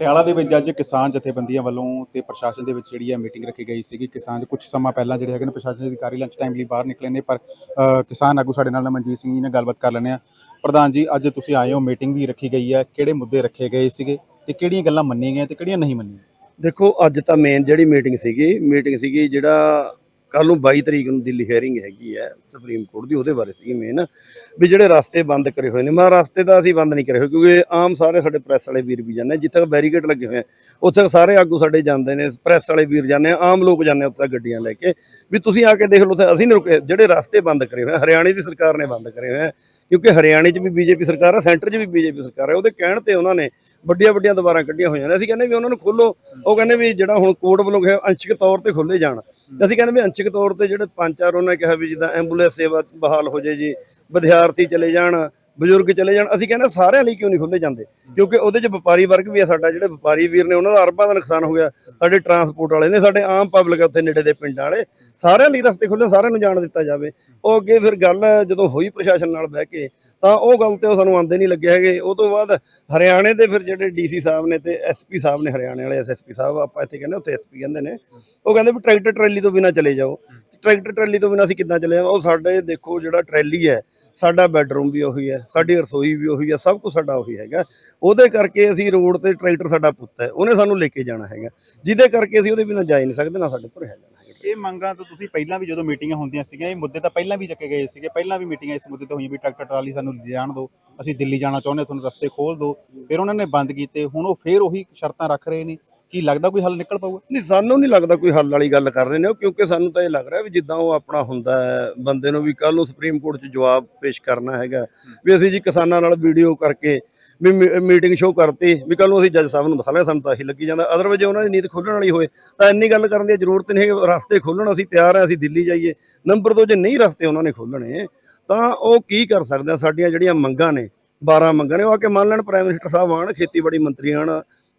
ਪਟਿਆਲਾ ਦੇ ਵਿੱਚ ਅੱਜ ਕਿਸਾਨ ਜਥੇਬੰਦੀਆਂ ਵੱਲੋਂ ਤੇ ਪ੍ਰਸ਼ਾਸਨ ਦੇ ਵਿੱਚ ਜਿਹੜੀ ਹੈ ਮੀਟਿੰਗ ਰੱਖੀ ਗਈ ਸੀਗੀ। ਕਿਸਾਨ ਕੁਝ ਸਮਾਂ ਪਹਿਲਾਂ ਜਿਹੜੇ ਹੈਗੇ ਨੇ ਪ੍ਰਸ਼ਾਸਨ ਦੇ ਅਧਿਕਾਰੀ ਲੰਚ ਟਾਈਮ ਲਈ ਬਾਹਰ ਨਿਕਲੇ ਨੇ, ਪਰ ਕਿਸਾਨ ਆਗੂ ਸਾਡੇ ਨਾਲ ਮਨਜੀਤ ਸਿੰਘ ਜੀ ਨਾਲ ਗੱਲਬਾਤ ਕਰ ਲੈਣੇ ਆ ਪ੍ਰਧਾਨ ਜੀ, ਅੱਜ ਤੁਸੀਂ ਆਏ ਹੋ, ਮੀਟਿੰਗ ਵੀ ਰੱਖੀ ਗਈ ਹੈ। ਕਿਹੜੇ ਮੁੱਦੇ ਰੱਖੇ ਗਏ ਸੀਗੇ ਤੇ ਕਿਹੜੀਆਂ ਗੱਲਾਂ ਮੰਨੀਆਂ ਗਈਆਂ ਤੇ ਕਿਹੜੀਆਂ ਨਹੀਂ ਮੰਨੀਆਂ? ਦੇਖੋ, ਅੱਜ ਤਾਂ ਮੇਨ ਜਿਹੜੀ ਮੀਟਿੰਗ ਸੀਗੀ ਮੀਟਿੰਗ ਸੀਗੀ ਜਿਹੜਾ ਕੱਲ ਨੂੰ 22 ਤਰੀਕ ਨੂੰ ਦਿੱਲੀ ਹੈਰਿੰਗ ਹੈਗੀ ਹੈ ਸੁਪਰੀਮ ਕੋਰਟ ਦੀ ਉਹਦੇ ਬਾਰੇ ਸੀਗੀ ਮੇਨ ਵੀ ਜਿਹੜੇ ਰਸਤੇ ਬੰਦ ਕਰੇ ਹੋਏ ਨੇ। ਮੈਂ ਰਸਤੇ ਤਾਂ ਅਸੀਂ ਬੰਦ ਨਹੀਂ ਕਰੇ ਹੋਏ ਕਿਉਂਕਿ ਆਮ ਸਾਰੇ ਸਾਡੇ ਪ੍ਰੈਸ ਵਾਲੇ ਵੀਰ ਵੀ ਜਾਂਦੇ ਆ, ਜਿੱਥੇ ਬੈਰੀਕੇਡ ਲੱਗੇ ਹੋਏ ਆ ਉੱਥੇ ਸਾਰੇ ਆਗੂ ਸਾਡੇ ਜਾਂਦੇ ਨੇ ਪ੍ਰੈਸ ਵਾਲੇ ਵੀਰ ਜਾਂਦੇ ਆ ਆਮ ਲੋਕ ਜਾਂਦੇ ਉੱਥੇ ਗੱਡੀਆਂ ਲੈ ਕੇ ਵੀ ਤੁਸੀਂ ਆ ਕੇ ਦੇਖ ਲਓ ਉੱਥੇ ਅਸੀਂ ਨਹੀਂ ਰੁਕੇ ਜਿਹੜੇ ਰਸਤੇ ਬੰਦ ਕਰੇ ਹੋਏ ਹਰਿਆਣੇ ਦੀ ਸਰਕਾਰ ਨੇ ਬੰਦ ਕਰੇ ਹੋਏ ਆ ਕਿਉਂਕਿ ਹਰਿਆਣੇ 'ਚ ਵੀ ਬੀਜੇਪੀ ਸਰਕਾਰ ਹੈ ਸੈਂਟਰ 'ਚ ਵੀ ਬੀਜੇਪੀ ਸਰਕਾਰ ਹੈ ਉਹਦੇ ਕਹਿਣ ਤੇ ਉਹਨਾਂ ਨੇ ਵੱਡੀਆਂ ਵੱਡੀਆਂ ਦੁਬਾਰਾ ਕੱਢੀਆਂ ਹੋਈਆਂ ਨੇ। ਅਸੀਂ ਕਹਿੰਦੇ ਵੀ ਉਹਨਾਂ ਨੂੰ ਖੋਲੋ ਉਹ ਕਹਿੰਦੇ ਵੀ ਜਿਹੜਾ ਹੁਣ ਕੋਰਟ ਵੱਲੋਂ ਕਿਹਾ ਅੰਸ਼ਿਕ ਤੌਰ ਤੇ ਖੋਲੇ ਜਾਣ। ਅਸੀਂ ਕਹਿੰਦੇ ਵੀ ਅੰਸ਼ਿਕ ਤੌਰ ਤੇ ਜਿਹੜੇ ਪੰਜ ਚਾਰ ਉਹਨਾਂ ਨੇ ਕਿਹਾ ਵੀ ਜਿੱਦਾਂ ਐਂਬੂਲੈਂਸ ਸੇਵਾ ਬਹਾਲ ਹੋ ਜੇ ਜੀ, ਵਿਦਿਆਰਥੀ ਚਲੇ ਜਾਣ ਬਜ਼ੁਰਗ ਚਲੇ ਜਾਣ, ਅਸੀਂ ਕਹਿੰਦੇ ਸਾਰਿਆਂ ਲਈ ਕਿਉਂ ਨਹੀਂ ਖੋਲੇ ਜਾਂਦੇ? ਕਿਉਂਕਿ ਉਹਦੇ 'ਚ ਵਪਾਰੀ ਵਰਗ ਵੀ ਹੈ ਸਾਡਾ ਜਿਹੜੇ ਵਪਾਰੀ ਵੀਰ ਨੇ, ਉਹਨਾਂ ਦਾ ਅਰਬਾਂ ਦਾ ਨੁਕਸਾਨ ਹੋ ਗਿਆ। ਸਾਡੇ ਟਰਾਂਸਪੋਰਟ ਵਾਲੇ ਨੇ, ਸਾਡੇ ਆਮ ਪਬਲਿਕ ਉੱਥੇ ਨੇੜੇ ਦੇ ਪਿੰਡਾਂ ਵਾਲੇ। ਸਾਰਿਆਂ ਲਈ ਰਸਤੇ ਖੁੱਲੇ ਸਾਰਿਆਂ ਨੂੰ ਜਾਣ ਦਿੱਤਾ ਜਾਵੇ। ਉਹ ਅੱਗੇ ਫਿਰ ਗੱਲ ਜਦੋਂ ਹੋਈ ਪ੍ਰਸ਼ਾਸਨ ਨਾਲ ਬਹਿ ਕੇ, ਤਾਂ ਉਹ ਗੱਲ ਤੇ ਉਹ ਸਾਨੂੰ ਆਂਦੇ ਨਹੀਂ ਲੱਗੇ ਹੈਗੇ। ਉਹ ਤੋਂ ਬਾਅਦ ਹਰਿਆਣੇ ਦੇ ਫਿਰ ਜਿਹੜੇ ਡੀਸੀ ਸਾਹਿਬ ਨੇ ਤੇ ਐਸਪੀ ਸਾਹਿਬ ਨੇ, ਹਰਿਆਣੇ ਵਾਲੇ ਐਸਐਸਪੀ ਸਾਹਿਬ, ਆਪਾਂ ਇੱਥੇ ਕਹਿੰਦੇ ਉੱਥੇ ਐਸਪੀ ਕਹਿੰਦੇ ਨੇ। ਉਹ ਕਹਿੰਦੇ ਵੀ ਟਰੈਕਟਰ ਟਰੈਲੀ ਤੋਂ ਬਿਨਾ ਚਲੇ ਜਾਓ। ਟਰੈਕਟਰ ਟਰੈਲੀ ਤੋਂ ਬਿਨਾਂ ਅਸੀਂ ਕਿੱਦਾਂ ਚਲੇ ਜਾਵਾਂ ਉਹ ਸਾਡੇ, ਦੇਖੋ ਜਿਹੜਾ ਟਰੈਲੀ ਹੈ, ਸਾਡਾ ਬੈੱਡਰੂਮ ਵੀ ਉਹੀ ਹੈ, ਸਾਡੀ ਰਸੋਈ ਵੀ ਉਹੀ ਹੈ, ਸਭ ਕੁਝ ਸਾਡਾ ਉਹੀ ਹੈਗਾ। ਉਹਦੇ ਕਰਕੇ ਅਸੀਂ ਰੋਡ ਤੇ ਟਰੈਕਟਰ ਸਾਡਾ ਪੁੱਤ ਹੈ, ਉਹਨੇ ਸਾਨੂੰ ਲੈ ਕੇ ਜਾਣਾ ਹੈਗਾ। ਜਿਹਦੇ ਕਰਕੇ ਅਸੀਂ ਉਹਦੇ ਬਿਨਾਂ ਜਾ ਹੀ ਨਹੀਂ ਸਕਦੇ, ਨਾ ਸਾਡੇ ਤੁਰੇ ਜਾਣਾ ਹੈਗਾ ਇਹ ਮੰਗਾਂ ਤਾਂ ਤੁਸੀਂ ਪਹਿਲਾਂ ਵੀ ਜਦੋਂ ਮੀਟਿੰਗਾਂ ਹੁੰਦੀਆਂ ਸੀਗੀਆਂ, ਇਹ ਮੁੱਦੇ ਤਾਂ ਪਹਿਲਾਂ ਵੀ ਚੱਕੇ ਗਏ ਸੀਗੇ। ਪਹਿਲਾਂ ਵੀ ਮੀਟਿੰਗਾਂ ਇਸ ਮੁੱਦੇ ਤੇ ਹੋਈਆਂ ਵੀ ਟਰੈਕਟਰ ਟਰਾਲੀ ਸਾਨੂੰ ਲਿਜਾਣ ਦਿਓ, ਅਸੀਂ ਦਿੱਲੀ ਜਾਣਾ ਚਾਹੁੰਦੇ ਹਾਂ, ਤੁਹਾਨੂੰ ਰਸਤੇ ਖੋਲ ਦਿਓ। ਫਿਰ ਉਹਨਾਂ ਨੇ ਬੰਦ ਕੀਤੇ, ਹੁਣ ਉਹ ਫੇਰ ਉਹੀ ਸ਼ਰਤਾਂ ਰੱਖ ਰਹੇ ਨੇ। ਕੀ ਲੱਗਦਾ ਕੋਈ ਹੱਲ ਨਿਕਲ ਪਾਊਗਾ? ਨਹੀਂ, ਸਾਨੂੰ ਨਹੀਂ ਲੱਗਦਾ ਕੋਈ ਹੱਲ ਵਾਲੀ ਗੱਲ ਕਰ ਰਹੇ ਨੇ ਉਹ, ਕਿਉਂਕਿ ਸਾਨੂੰ ਤਾਂ ਇਹ ਲੱਗ ਰਿਹਾ ਵੀ ਜਿੱਦਾਂ ਉਹ ਆਪਣਾ ਹੁੰਦਾ ਹੈ, ਬੰਦੇ ਨੂੰ ਵੀ ਕੱਲ ਨੂੰ ਸੁਪਰੀਮ ਕੋਰਟ 'ਚ ਜਵਾਬ ਪੇਸ਼ ਕਰਨਾ ਹੈਗਾ। ਵੀ ਅਸੀਂ ਜੀ ਕਿਸਾਨਾਂ ਨਾਲ ਵੀਡੀਓ ਕਰਕੇ ਵੀ ਮੀਟਿੰਗ ਸ਼ੋਅ ਕਰਤੀ, ਵੀ ਕੱਲ ਨੂੰ ਅਸੀਂ ਜੱਜ ਸਾਹਿਬ ਨੂੰ ਦਿਖਾ ਲਿਆ, ਸਾਨੂੰ ਤਾਂ ਇਹੀ ਲੱਗੀ ਜਾਂਦਾ। ਅਦਰਵਾਈਜ਼ ਉਹਨਾਂ ਦੀ ਨੀਤ ਖੋਲਣ ਵਾਲੀ ਹੋਏ, ਤਾਂ ਇੰਨੀ ਗੱਲ ਕਰਨ ਦੀ ਜ਼ਰੂਰਤ ਨਹੀਂ ਹੈ ਰਸਤੇ ਖੋਲਣ ਅਸੀਂ ਤਿਆਰ ਹਾਂ, ਅਸੀਂ ਦਿੱਲੀ ਜਾਈਏ। ਨੰਬਰ 2 ਜੇ ਨਹੀਂ ਰਸਤੇ ਉਹਨਾਂ ਨੇ ਖੋਲਣੇ ਤਾਂ ਉਹ ਕੀ ਕਰ ਸਕਦੇ ਆ? ਸਾਡੀਆਂ ਜਿਹੜੀਆਂ ਮੰਗਾਂ ਨੇ 12 ਮੰਗਾਂ ਨੇ, ਉਹ ਆ ਕੇ ਮੰਨ ਲੈਣ ਪ੍ਰਾਈਮ ਮਿਨਿਸਟਰ ਸਾਹਿਬ ਆਣ ਖੇਤੀਬਾੜੀ ਮੰਤਰੀ ਆਣ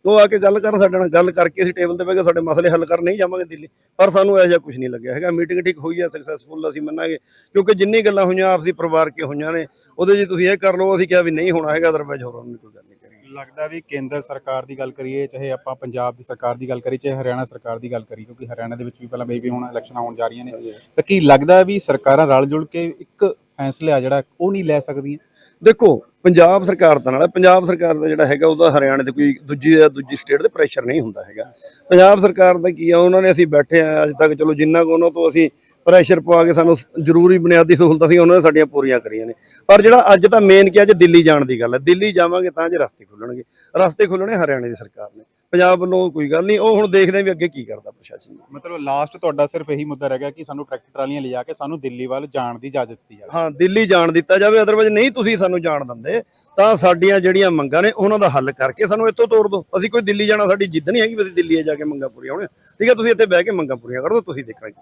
ਉਹ ਆ ਕੇ ਗੱਲ ਕਰਨ ਸਾਡੇ ਨਾਲ ਗੱਲ ਕਰਕੇ ਅਸੀਂ ਟੇਬਲ ਤੇ ਬਹਿ ਕੇ ਸਾਡੇ ਮਸਲੇ ਹੱਲ ਕਰਨ ਨਹੀਂ ਜਾਵਾਂਗੇ ਦਿੱਲੀ। ਪਰ ਸਾਨੂੰ ਇਹੋ ਜਿਹਾ ਕੁਝ ਨਹੀਂ ਲੱਗਿਆ ਹੈਗਾ। ਮੀਟਿੰਗ ਠੀਕ ਹੋਈ ਹੈ ਸਕਸੈਸਫੁਲ ਅਸੀਂ ਮੰਨਾਂਗੇ। ਕਿਉਂਕਿ ਜਿੰਨੀ ਗੱਲਾਂ ਹੋਈਆਂ ਆਪਸੀ ਪਰਿਵਾਰ ਕੇ ਹੋਈਆਂ ਨੇ ਉਹਦੇ ਜੀ ਤੁਸੀਂ ਇਹ ਕਰ ਲਓ ਅਸੀਂ ਕਿਹਾ ਵੀ ਨਹੀਂ ਹੋਣਾ ਹੈਗਾ ਅਦਰਵਾਈਜ਼ ਹੋਰਾਂ ਨੂੰ ਕੋਈ ਗੱਲ ਨਹੀਂ ਕਰਾਂਗੇ ਲੱਗਦਾ ਵੀ ਕੇਂਦਰ ਸਰਕਾਰ ਦੀ ਗੱਲ ਕਰੀਏ ਚਾਹੇ ਆਪਾਂ ਪੰਜਾਬ ਦੀ ਸਰਕਾਰ ਦੀ ਗੱਲ ਕਰੀਏ ਚਾਹੇ ਹਰਿਆਣਾ ਸਰਕਾਰ ਦੀ ਗੱਲ ਕਰੀਏ ਕਿਉਂਕਿ ਹਰਿਆਣਾ ਦੇ ਵਿੱਚ ਵੀ ਪਹਿਲਾਂ ਬੇਬੀ ਹੁਣ ਇਲੈਕਸ਼ਨਾਂ ਹੋਣ ਜਾ ਰਹੀਆਂ ਨੇ। ਤਾਂ ਕੀ ਲੱਗਦਾ ਵੀ ਸਰਕਾਰਾਂ ਰਲ ਜੁਲ ਕੇ ਇੱਕ ਫੈਸਲਾ ਜਿਹੜਾ ਉਹ ਨਹੀਂ ਲੈ ਸਕਦੀਆਂ? ਦੇਖੋ ਪੰਜਾਬ ਸਰਕਾਰ ਤਾਂ ਨਾਲ ਪੰਜਾਬ ਸਰਕਾਰ ਦਾ ਜਿਹੜਾ ਹੈਗਾ, ਉਹਦਾ ਹਰਿਆਣੇ ਤੇ ਕੋਈ ਦੂਜੀ ਦੂਜੀ ਸਟੇਟ ਦੇ ਪ੍ਰੈਸ਼ਰ ਨਹੀਂ ਹੁੰਦਾ ਹੈਗਾ। ਪੰਜਾਬ ਸਰਕਾਰ ਦਾ ਕੀ ਆ, ਉਹਨਾਂ ਨੇ ਅਸੀਂ ਬੈਠੇ ਆ, ਅੱਜ ਤੱਕ ਚਲੋ ਜਿੰਨਾ ਕੁ ਉਹਨਾਂ ਤੋਂ ਅਸੀਂ ਪ੍ਰੈਸ਼ਰ ਪਵਾ ਕੇ ਸਾਨੂੰ ਜ਼ਰੂਰੀ ਬੁਨਿਆਦੀ ਸਹੂਲਤਾਂ ਸੀ ਉਹਨਾਂ ਨੇ ਸਾਡੀਆਂ ਪੂਰੀਆਂ ਕਰੀਆਂ ਨੇ। ਪਰ ਜਿਹੜਾ ਅੱਜ ਤਾਂ ਮੇਨ ਕੀ ਅੱਜ ਦਿੱਲੀ ਜਾਣ ਦੀ ਗੱਲ ਹੈ। ਦਿੱਲੀ ਜਾਵਾਂਗੇ ਤਾਂ ਜੇ ਰਸਤੇ ਖੁੱਲਣਗੇ। ਰਸਤੇ ਖੁੱਲਣੇ ਹਰਿਆਣੇ ਦੀ ਸਰਕਾਰ ਨੇ। ਪੰਜਾਬ ਵੱਲੋਂ ਕੋਈ ਗੱਲ ਨਹੀਂ ਉਹ ਹੁਣ ਦੇਖਦੇ ਆ ਵੀ ਅੱਗੇ ਕੀ ਕਰਦਾ ਪ੍ਰਸ਼ਾਸਨ। ਮਤਲਬ ਲਾਸਟ ਤੁਹਾਡਾ ਸਿਰਫ ਇਹੀ ਮੁੱਦਾ ਰਹਿ ਗਿਆ ਕਿ ਸਾਨੂੰ ਟਰੈਕਟਰ ਟਰਾਲੀਆਂ ਲਿਜਾ ਕੇ ਸਾਨੂੰ ਦਿੱਲੀ ਵੱਲ ਜਾਣ ਦੀ ਇਜਾਜ਼ਤ ਦਿੱਤੀ ਜਾਵੇ। ਹਾਂ ਦਿੱਲੀ ਜਾਣ ਦਿੱਤਾ ਜਾਵੇ ਅਦਰਵਾਈਜ਼ ਨਹੀਂ ਤੁਸੀਂ ਸਾਨੂੰ ਜਾਣ ਦਿੰਦੇ ਤਾਂ ਸਾਡੀਆਂ ਜਿਹੜੀਆਂ ਮੰਗਾਂ ਨੇ ਉਹਨਾਂ ਦਾ ਹੱਲ ਕਰਕੇ ਸਾਨੂੰ ਇੱਥੋਂ ਤੋੜ ਦਿਓ। ਅਸੀਂ ਕੋਈ ਦਿੱਲੀ ਜਾਣਾ ਸਾਡੀ ਜਿੱਦ ਨਹੀਂ ਹੈਗੀ ਵੀ ਅਸੀਂ ਦਿੱਲੀ ਜਾ ਕੇ ਮੰਗਾਂ ਪੂਰੀਆਂ ਹੋਣ ਠੀਕ ਹੈ ਤੁਸੀਂ ਇੱਥੇ ਬਹਿ ਕੇ ਮੰਗਾਂ ਪੂਰੀਆਂ ਕਰ ਦਿਓ ਤੁਸੀਂ ਦੇਖਣਾ ਕੀ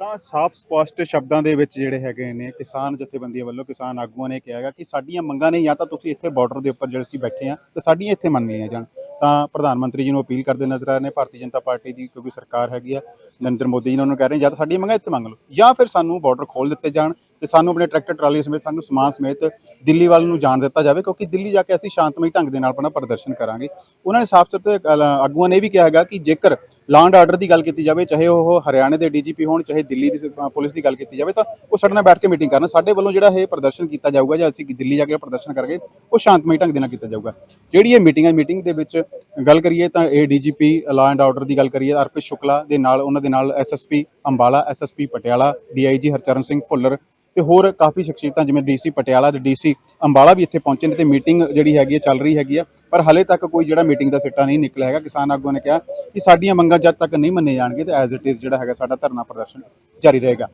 ਤਾਂ ਸਾਫ਼ ਸਪਸ਼ਟ ਸ਼ਬਦਾਂ ਦੇ ਵਿੱਚ ਜਿਹੜੇ ਹੈਗੇ ਨੇ ਕਿਸਾਨ ਜਥੇਬੰਦੀਆਂ ਵੱਲੋਂ, ਕਿਸਾਨ ਆਗੂਆਂ ਨੇ ਕਿਹਾ ਹੈਗਾ ਕਿ ਸਾਡੀਆਂ ਮੰਗਾਂ ਨੇ ਜਾਂ ਤਾਂ ਤੁਸੀਂ ਇੱਥੇ ਬਾਰਡਰ ਦੇ ਉੱਪਰ ਜਿਹੜੇ ਅਸੀਂ ਬੈਠੇ ਆ ਤੇ ਸਾਡੀਆਂ ਇੱਥੇ ਮੰਨ ਲਈਆਂ ਜਾਣ। ਤਾਂ ਪ੍ਰਧਾਨ ਮੰਤਰੀ ਜੀ ਨੂੰ ਅਪੀਲ ਕਰਦੇ ਨਜ਼ਰ ਆ ਰਹੇ ਨੇ, ਭਾਰਤੀ ਜਨਤਾ ਪਾਰਟੀ ਦੀ ਕਿਉਂਕਿ ਸਰਕਾਰ ਹੈਗੀ ਆ, ਨਰਿੰਦਰ ਮੋਦੀ ਜੀ ਨੇ ਉਹਨੂੰ ਕਹਿ ਰਹੇ ਜਾਂ ਤਾਂ ਸਾਡੀਆਂ ਮੰਗਾਂ ਇੱਥੇ ਮੰਗ ਲਓ, ਜਾਂ ਫਿਰ ਸਾਨੂੰ ਬਾਰਡਰ ਖੋਲ ਦਿੱਤੇ ਜਾਣ ਤੇ ਸਾਨੂੰ ਆਪਣੇ ਟਰੈਕਟਰ ਟਰਾਲੀ ਸਮੇਤ, ਸਾਨੂੰ ਸਮਾਨ ਸਮੇਤ ਦਿੱਲੀ ਵੱਲ ਨੂੰ ਜਾਣ ਦਿੱਤਾ ਜਾਵੇ, ਕਿਉਂਕਿ ਦਿੱਲੀ ਜਾ ਕੇ ਅਸੀਂ ਸ਼ਾਂਤਮਈ ਢੰਗ ਦੇ ਨਾਲ ਆਪਣਾ ਪ੍ਰਦਰਸ਼ਨ ਕਰਾਂਗੇ। ਉਹਨਾਂ ਨੇ ਸਾਫ਼ ਤੌਰ ਤੇ ਆਗੂਆਂ ਨੇ ਇਹ ਵੀ ਕਿਹਾ ਹੈਗਾ ਕਿ ਜੇਕਰ ਲਾਂਡ ਆਰਡਰ ਦੀ ਗੱਲ ਕੀਤੀ ਜਾਵੇ, ਚਾਹੇ ਉਹ ਹਰਿਆਣੇ ਦੇ ਡੀਜੀਪੀ ਹੋਣ, ਚਾਹੇ ਦਿੱਲੀ ਦੀ ਪੁਲਿਸ ਦੀ ਗੱਲ ਕੀਤੀ ਜਾਵੇ, ਤਾਂ ਉਹ ਸਾਡੇ ਨਾਲ ਬੈਠ ਕੇ ਮੀਟਿੰਗ ਕਰਨ। ਸਾਡੇ ਵੱਲੋਂ ਜਿਹੜਾ ਇਹ ਪ੍ਰਦਰਸ਼ਨ ਕੀਤਾ ਜਾਊਗਾ ਜਾਂ ਅਸੀਂ ਦਿੱਲੀ ਜਾ ਕੇ ਪ੍ਰਦਰਸ਼ਨ ਕਰਕੇ, ਉਹ ਸ਼ਾਂਤਮਈ ਢੰਗ ਦੇ ਨਾਲ ਕੀਤਾ ਜਾਊਗਾ। ਜਿਹੜੀ ਇਹ ਮੀਟਿੰਗ ਹੈ ਮੀਟਿੰਗ ਦੇ ਵਿੱਚ ਗੱਲ ਕਰੀਏ ਤਾਂ ਇਹ ਡੀਜੀਪੀ ਲਾ ਐਂਡ ਆਰਡਰ ਦੀ ਗੱਲ ਕਰੀਏ, ਅਰਪਿਤ ਸ਼ੁਕਲਾ ਦੇ ਨਾਲ, ਉਹਨਾਂ ਦੇ ਨਾਲ SSP Ambala SSP Patiala DIG Harcharan Singh Bhullar ਤੇ ਹੋਰ ਕਾਫੀ ਸ਼ਖਸੀਅਤਾਂ ਜਿਵੇਂ ਡੀਸੀ ਪਟਿਆਲਾ ਤੇ ਡੀਸੀ ਅੰਬਾਲਾ ਵੀ ਇੱਥੇ ਪਹੁੰਚੇ ਨੇ ਤੇ ਮੀਟਿੰਗ ਜਿਹੜੀ ਹੈਗੀ ਹੈ, ਚੱਲ ਰਹੀ ਹੈਗੀ ਆ ਪਰ ਹਲੇ ਤੱਕ ਕੋਈ ਜਿਹੜਾ ਮੀਟਿੰਗ ਦਾ ਸਿੱਟਾ ਨਹੀਂ ਨਿਕਲਿਆ ਹੈਗਾ। ਕਿਸਾਨ ਆਗੂਆਂ ਨੇ ਕਿਹਾ ਕਿ ਸਾਡੀਆਂ ਮੰਗਾਂ ਜਦ ਤੱਕ ਨਹੀਂ ਮੰਨੇ ਜਾਣਗੇ, ਤੇ ਐਜ਼ ਇਟ ਇਜ਼ ਜਿਹੜਾ ਹੈਗਾ ਸਾਡਾ ਧਰਨਾ ਪ੍ਰਦਰਸ਼ਨ ਜਾਰੀ ਰਹੇਗਾ।